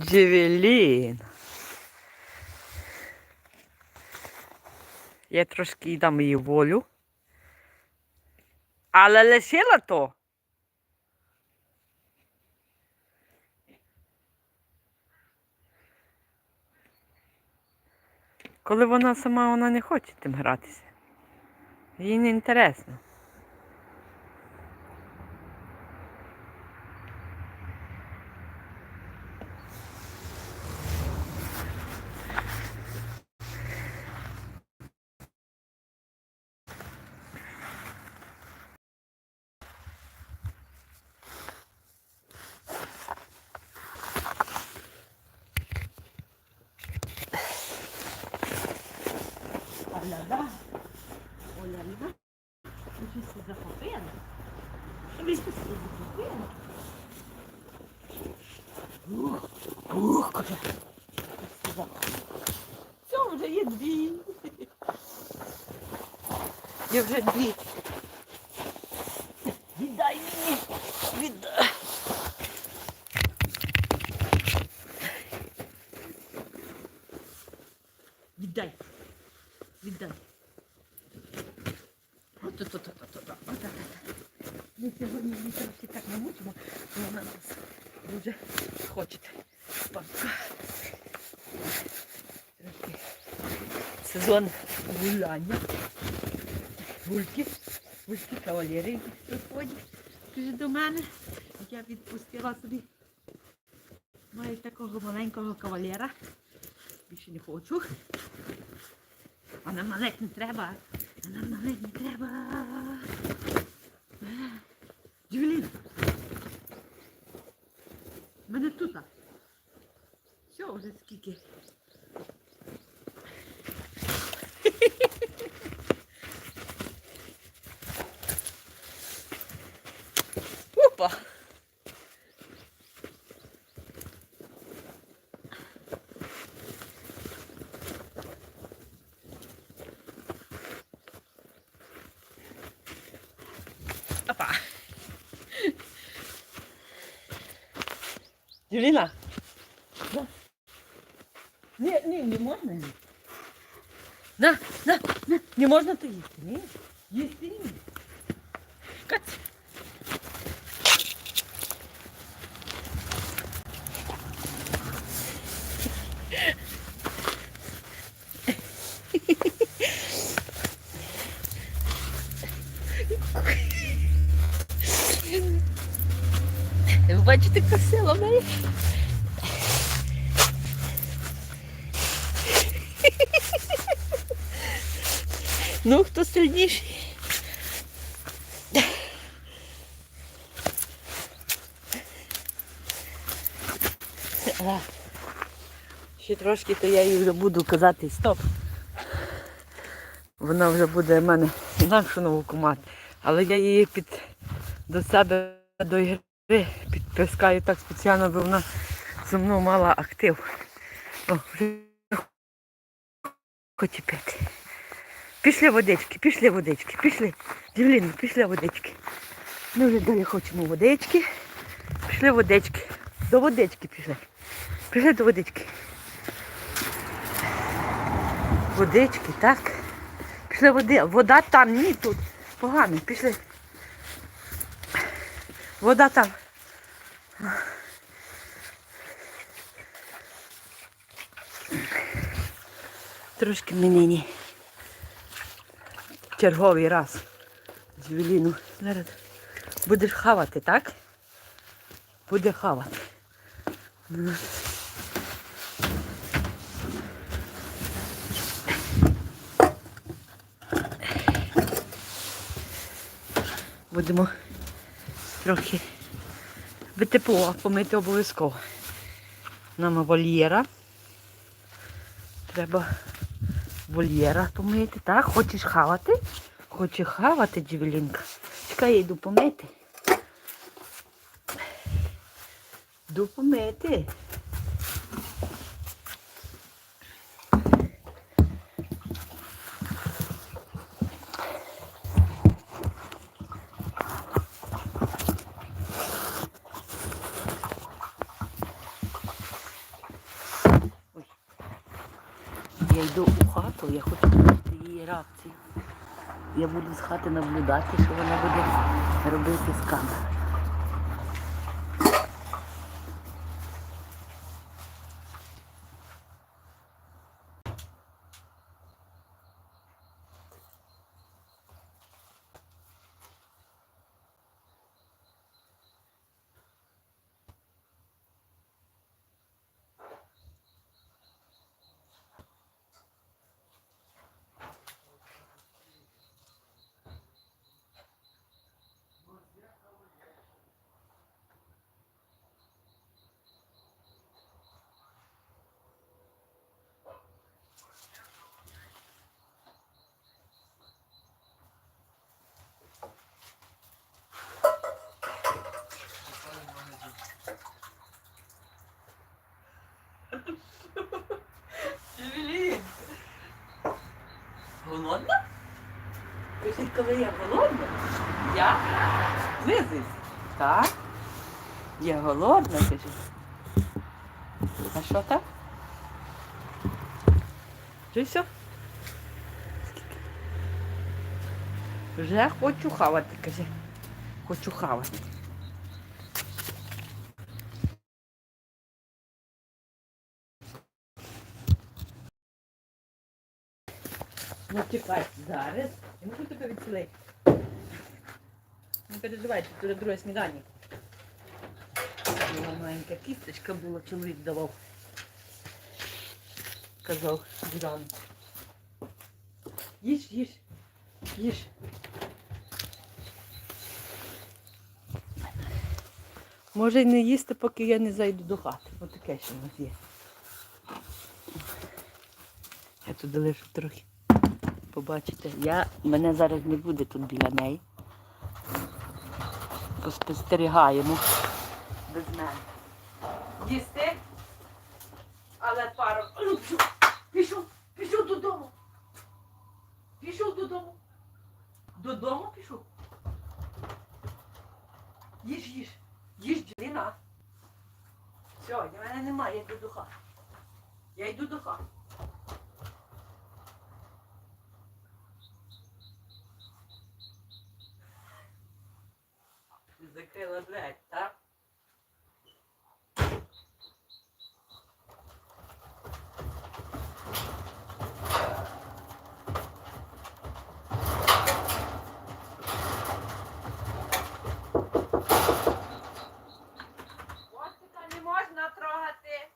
Джевелін. Я трошки дам їй волю. Але лишила то. Коли вона сама вона не хоче тим гратися. Їй не інтересно. Оля-ля. Оля-ля. Ви що захопили? Ви що захопили? Ух, ух, каже. Це вже є дві. Є вже дві. Віддай мені. Віддай. Віддай. Віддай. От, от, от, от, от, от, от, от. Ми сьогодні ми трошки так намучимо, що вона нас дуже хоче спати. Трошки сезон гуляння. Гульки, гульки кавалери приходять вже до мене. Я відпустила собі. Маю такого маленького кавалера. Більше не хочу. А нам малек не треба. А нам малек не треба. Джулін. Мене тут. Все, вже скільки. Опа! Опа! Юліна! Ні, ні, не можна. ні. На, на, на, не можна то їсти, ні? Їсти ні. Кать! Бачите, яка сила в неї? Ну, хто сильніший? Ще трошки, то я їй вже буду казати стоп. Вона вже буде в мене інакшу науку мати. Але я її під до себе до ігри підпискаю так спеціально, бо вона зі мною мала актив. О, вже хоче пити. Пішли водички, пішли водички, пішли. Дівліно, пішли водички. Ми вже далі хочемо водички. Пішли водички. До водички пішли. Пішли до водички. Водички, так. Пішли води. Вода там, ні тут. Погано, пішли. Вода там. Трошки мені. Черговий раз. Джевеліну. Зараз будеш хавати, так? Буде хавати. Будемо трохи би тепло помити обов'язково. Нам вольєра. Треба вольєра помити, так? Хочеш хавати? Хоче хавати, Джевелінка. Чекай, я йду помити. Йду помити. йду у хату, я хочу побачити її реакцію. Я буду з хати наблюдати, що вона буде робити з камерою. Евелін! Голодна? Кажіть, коли я голодна? Я? Лизись. Так? Я голодна, кажіть. А що так? Вже все? Вже хочу хавати, каже. Хочу хавати. Ну чекай, зараз. Я можу тебе відселити. Не переживайте, тут друге сніданок. Була маленька кісточка була, чоловік давав. Казав зранку. Їж, їж, їж. Може й не їсти, поки я не зайду до хати. Ось таке що в нас є. Я туди лишу трохи. Побачите, я, мене зараз не буде тут біля неї. Поспостерігаємо без мене. Їсти? Але пару. Пішов, пішов, додому. Пішов додому. Додому пішов. Їж, їж. Їж, Джеліна. Все, мене немає, я йду до хати. Я йду до хати. Ти закрила дверь, так? Мостика не можна трогати.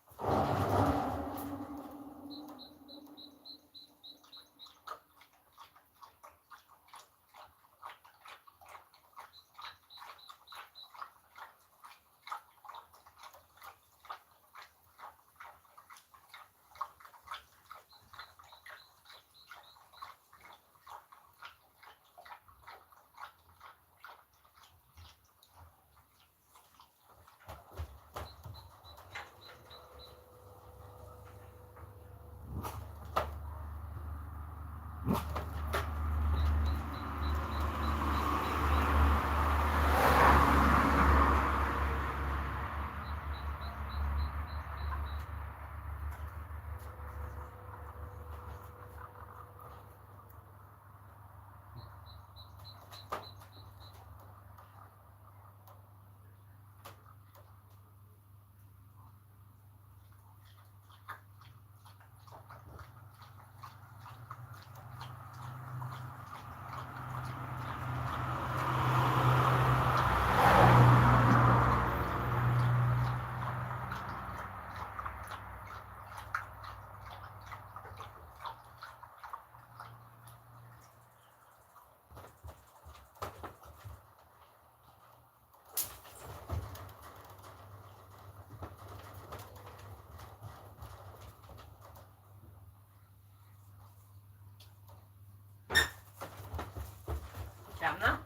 Темно?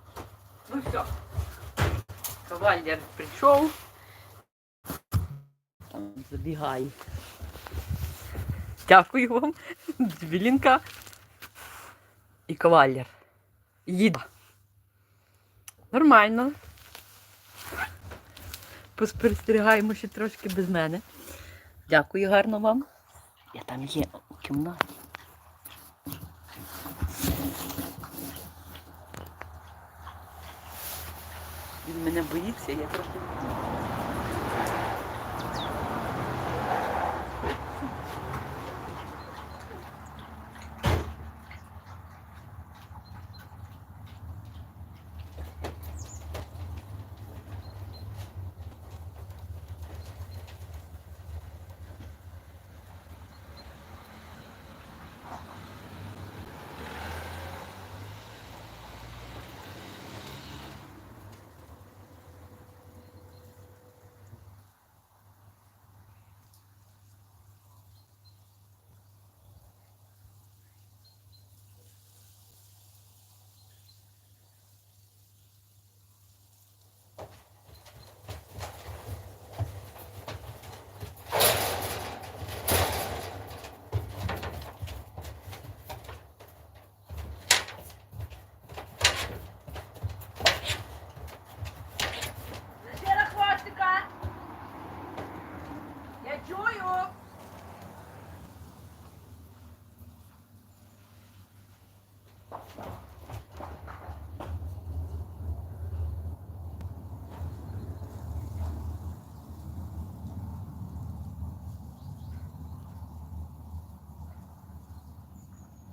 Ну все. Кавалер прийшов. Там забігає. Дякую вам. Двілінка і кавалер. Їда. Нормально. Поспостерігаємо ще трошки без мене. Дякую гарно вам. Я там є у кімнаті. Мене боїться, я трохи. Зіра хвостика! Я чую!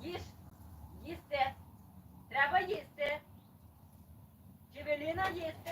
Їж, їсти. Треба їсти. Чевеліна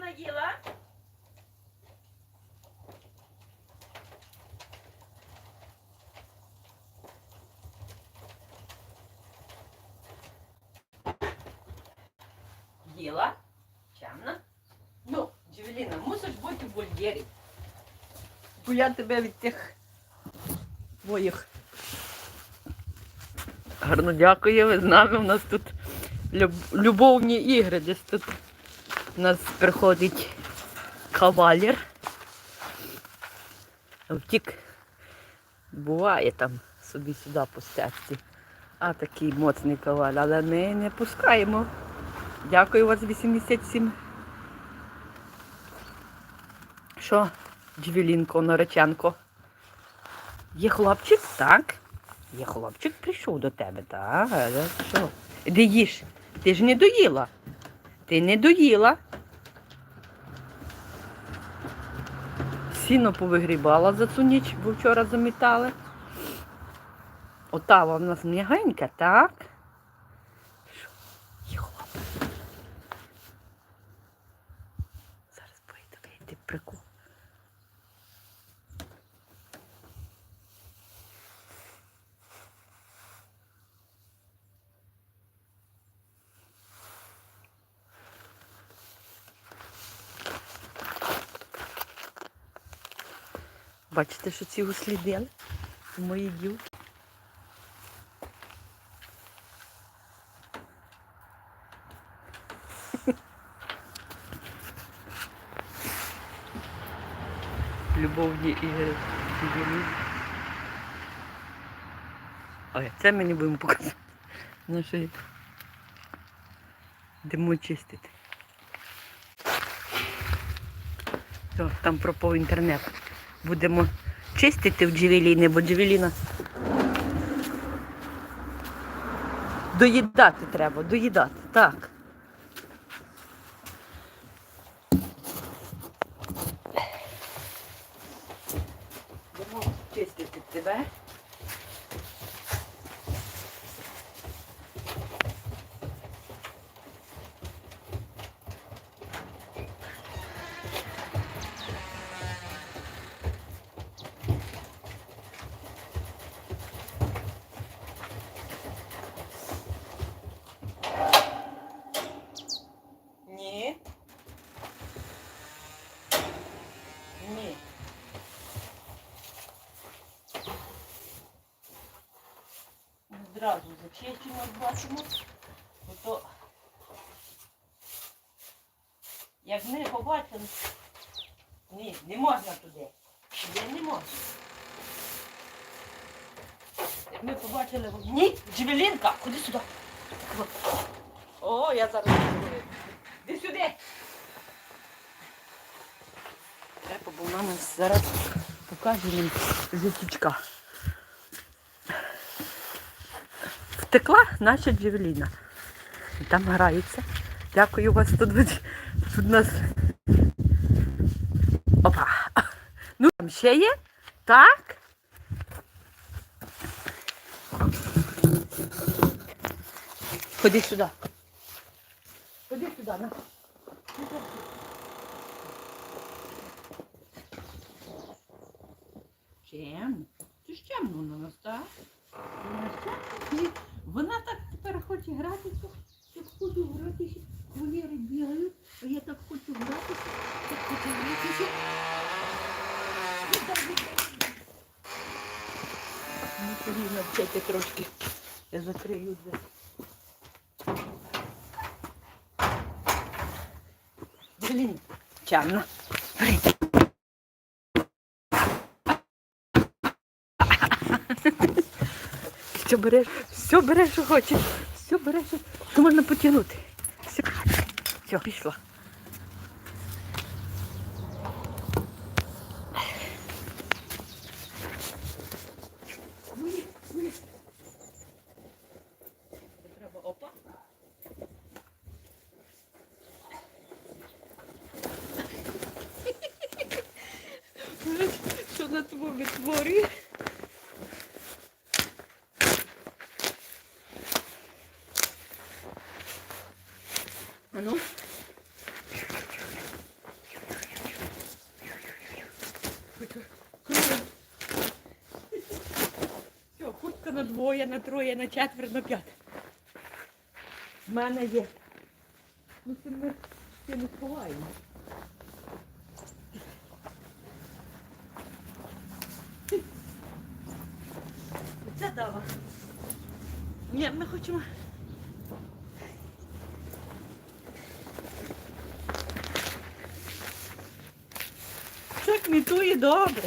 Наїла? Їла? Чемна? Ну, Джевеліна, мусиш бути в вольєрі. Бо я тебе від тих твоїх. Гарно дякую, ви з нами. У нас тут люб- любовні ігри. Десь тут у нас приходить кавалер. Втік. Буває там собі сюди по стежці. А такий моцний каваль, але ми не пускаємо. Дякую вас 87. Що, Джвелінко, Нареченко? Є хлопчик? Так. Є хлопчик прийшов до тебе, так. Що? Іди їж. Ти ж не доїла. Ти не доїла. Сіно повигрібала за цю ніч, бо вчора замітали. Отава в нас м'ягенька, так? Бачите, що ці услідили? Мої дівки. Любовні ігри. Ой, це ми не будемо показувати. Наші йдемо чистити. Там пропав інтернет. Будемо чистити в джевеліни, бо джевеліна. Доїдати треба, доїдати. Так. Одразу зачищено бачимо. то як ми побачили, ні, не можна туди. Туди не можна. Як ми побачили, ні, Джевелінка, ходи сюди. О, я зараз. Іди сюди. Треба, бо мама зараз покаже нам житічка. Втекла наша Джевеліна. Там грається. Дякую вас тут. Тут нас. Опа. Ну там ще є? Так? Ходи сюди. Ходи сюди, на. Чим? Ти ж чемно на нас, так? Вона так тепер хоче гратися. Як хочу гратися, валери бігають, а я так хочу гратися, так хочу гратися. Ну, тоді навчайте трошки. Я закрию двері. Блін, чамно. Бери. Все береш, все береш, що хочеш. Все береш, що- можна потягнути. Все, все пішла. Що на тобі витворює? А ну. Все, кутка на двоє, на троє, на четверо, на п'ять. В мене є. Ну це ми ще не сховаємо. Це дава. Ні, ми хочемо. Це кмітує добре.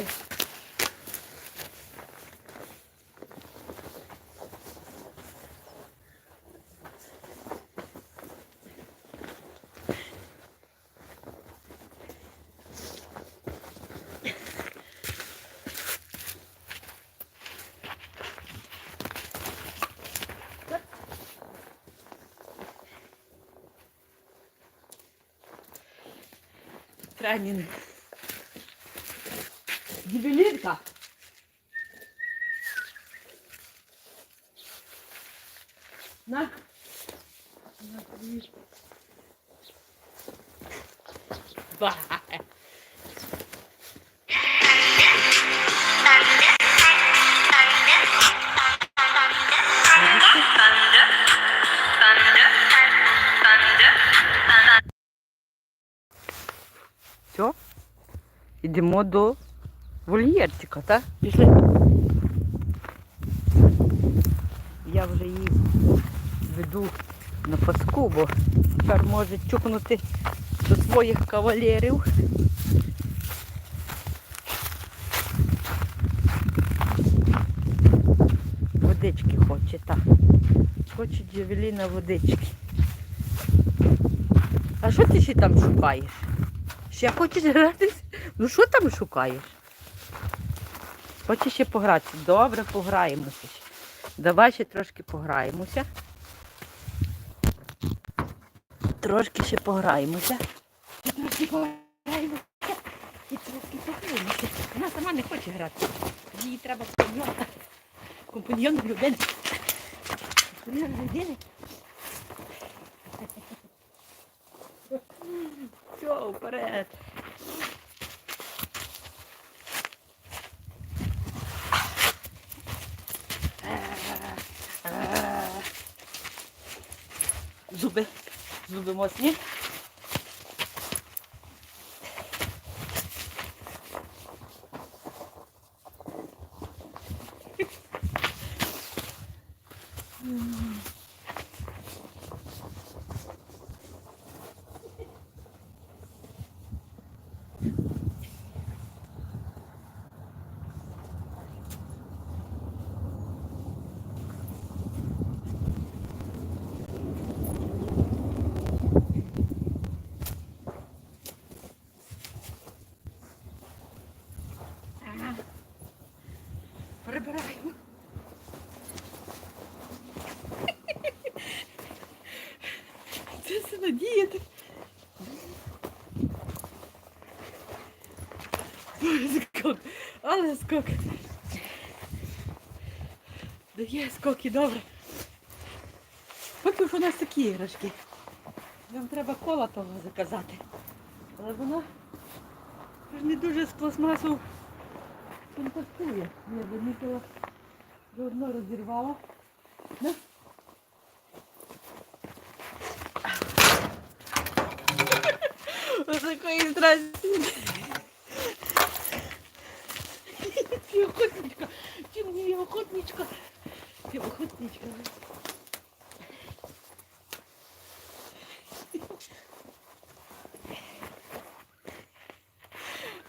Тренінг. Йдемо до вольєрчика, так? Пішли. Я вже її веду на паску, бо тепер може чукнути до своїх кавалерів. Водички хоче, так. Хоче Джевеліна водички. А що ти ще там шукаєш? Ще хочеш гратися? Ну що там шукаєш? Хочеш ще погратися? Добре, пограємося. Давай ще трошки пограємося. Трошки ще пограємося. І трошки пограємося. І трошки пограємося. Вона сама не хоче грати. Їй треба компаньйон. Компаньйон людини. Компаньйон людини. Все, вперед. Зуби моцні. Хочу надіяти. Скок, але скок. Дає скоки, добре. Поки що у нас такі іграшки. Нам треба кола того заказати. Але воно ж не дуже з пластмасу контактує. Я замітила, що одно розірвала. Мои здравствуйте. Ты охотничка. Ты мне охотничка. Ты охотничка.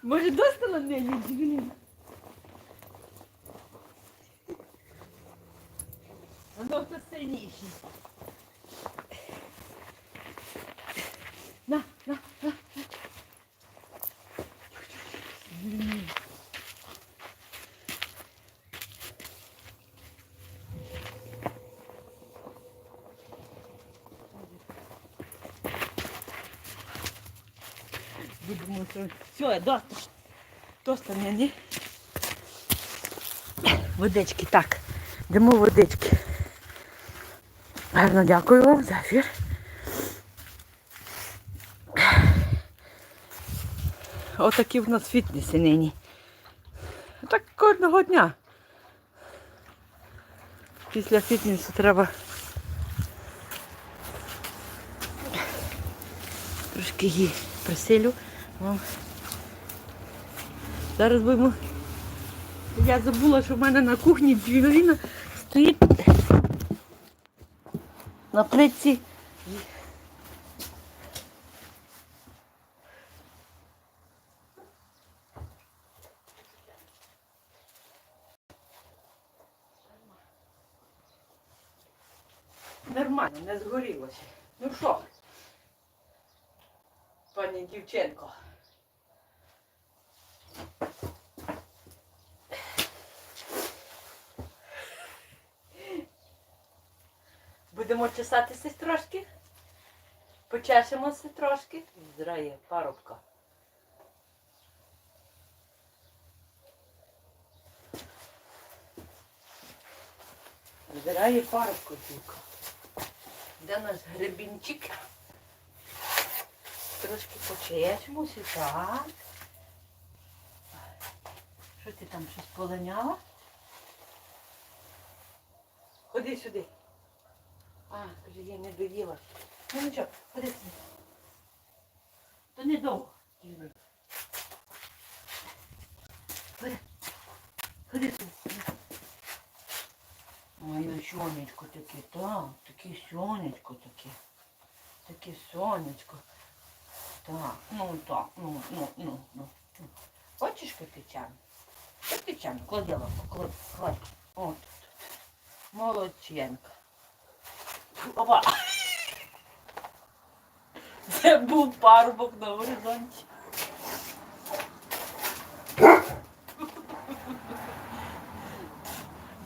Может, до стороны люди, блин? Все, доста. Доста мені. Водички, так. Йдемо водички. Гарно дякую вам за ефір. Отакі в нас фітнеси нині. Так кожного дня. Після фітнесу треба Трошки її присилю. Вам. Зараз будемо. Я забула, що в мене на кухні Джевеліна Стоїть на плитці. нормально, не згорілося. Ну що, пані дівчинко? Будемо чесатися трошки. Почешемося трошки. Зрає парубка. Збирає парубку тільки. Де наш гребінчик? Трошки почешемося, так. Що ти там щось полиняла? Ходи сюди. А, каже, я не доїла. Ну нічого, ходи сюди. То. Юрій. Ходи. Ходи сюди. Моє сонечко таке, так, таке сонечко таке. Таке сонечко. Так, ну так, ну, ну, ну, ну. Хочеш капітян? Капітян, клади лапу, клади, клади. От. Молодченка. Опа. Це був парубок на горизонті.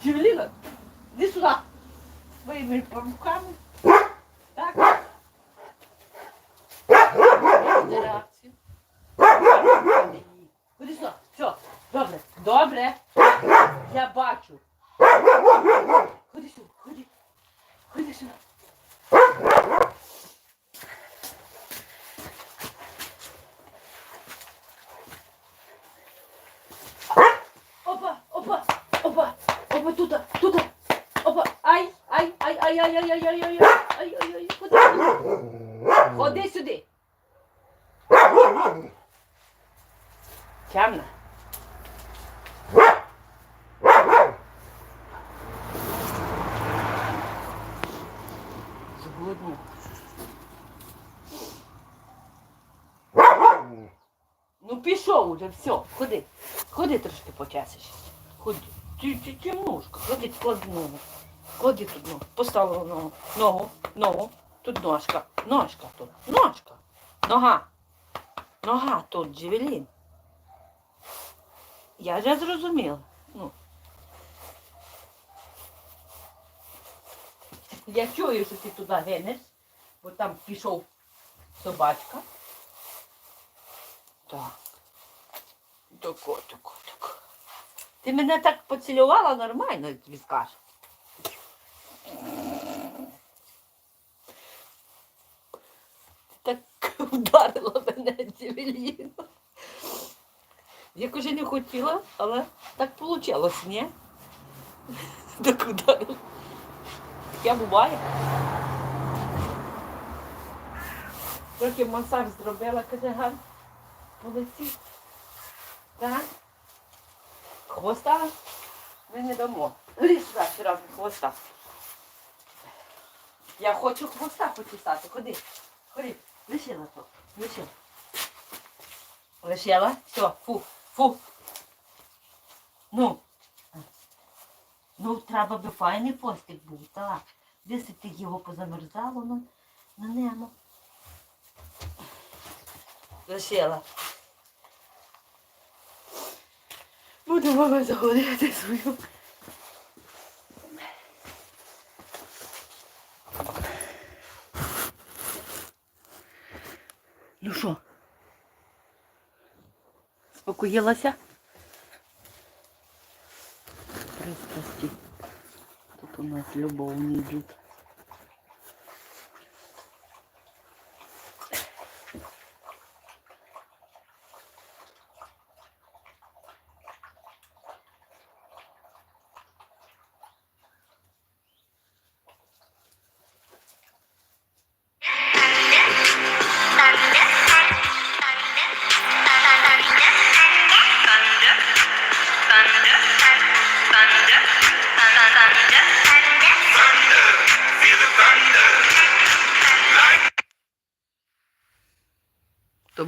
Джевеліна, іди сюди. Своїми парубками. Так. Буде реакцію. Ходи сюди. Все, добре. Я бачу. Ходи сюди, ходи. Ходи сюди. Опа, опа, опа, опа, тут, тут, опа, ай, ай, ай, ай, ай, ай, ай, ай, ай, ай, ай, ай, ходи. Ходи сюди. Темно. Згодно. Ну уже, все, ходи. Ходи трошки почасиш. Ходи. Ти, ти, ти ножка, ходи, клади ногу. Клади тут ногу. Поставила ногу. Ногу, ногу. Тут ножка. Ножка тут. Ножка. Нога. Нога тут, Джевелін. Я вже зрозуміла. Ну. Я чую, що ти туди гинеш, бо там пішов Собачка. Так. Тако, тако, тако. Ти мене так поцілювала нормально, я. Ти так вдарила мене Джевеліно. Я уже не хотіла, але так вийшло, ні? Так вдарила. Таке буває. Трохи масаж зробила, каже Ган. Молодці. Так. Хвоста ми не дамо. Лізь сюди, ще раз хвоста. Я хочу хвоста почесати. Ходи. Ходи. Лишила то. Лишила. Лишила? Все, фу, фу. Ну. Ну, треба би файний постик був, так. Десь ти його позамерзало на, на немо. Лишила. Буду мама заходити свою. Ну що? Спокоїлася? Пристрасті. Тут у нас любовні йдуть.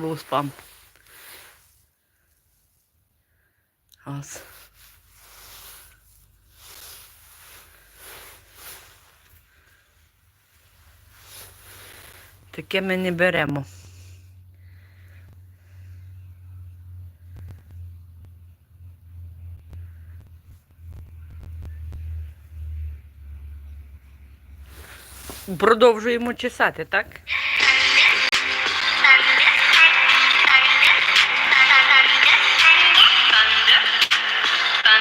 Був спам. Газ. Таке ми не беремо. Продовжуємо чесати, так?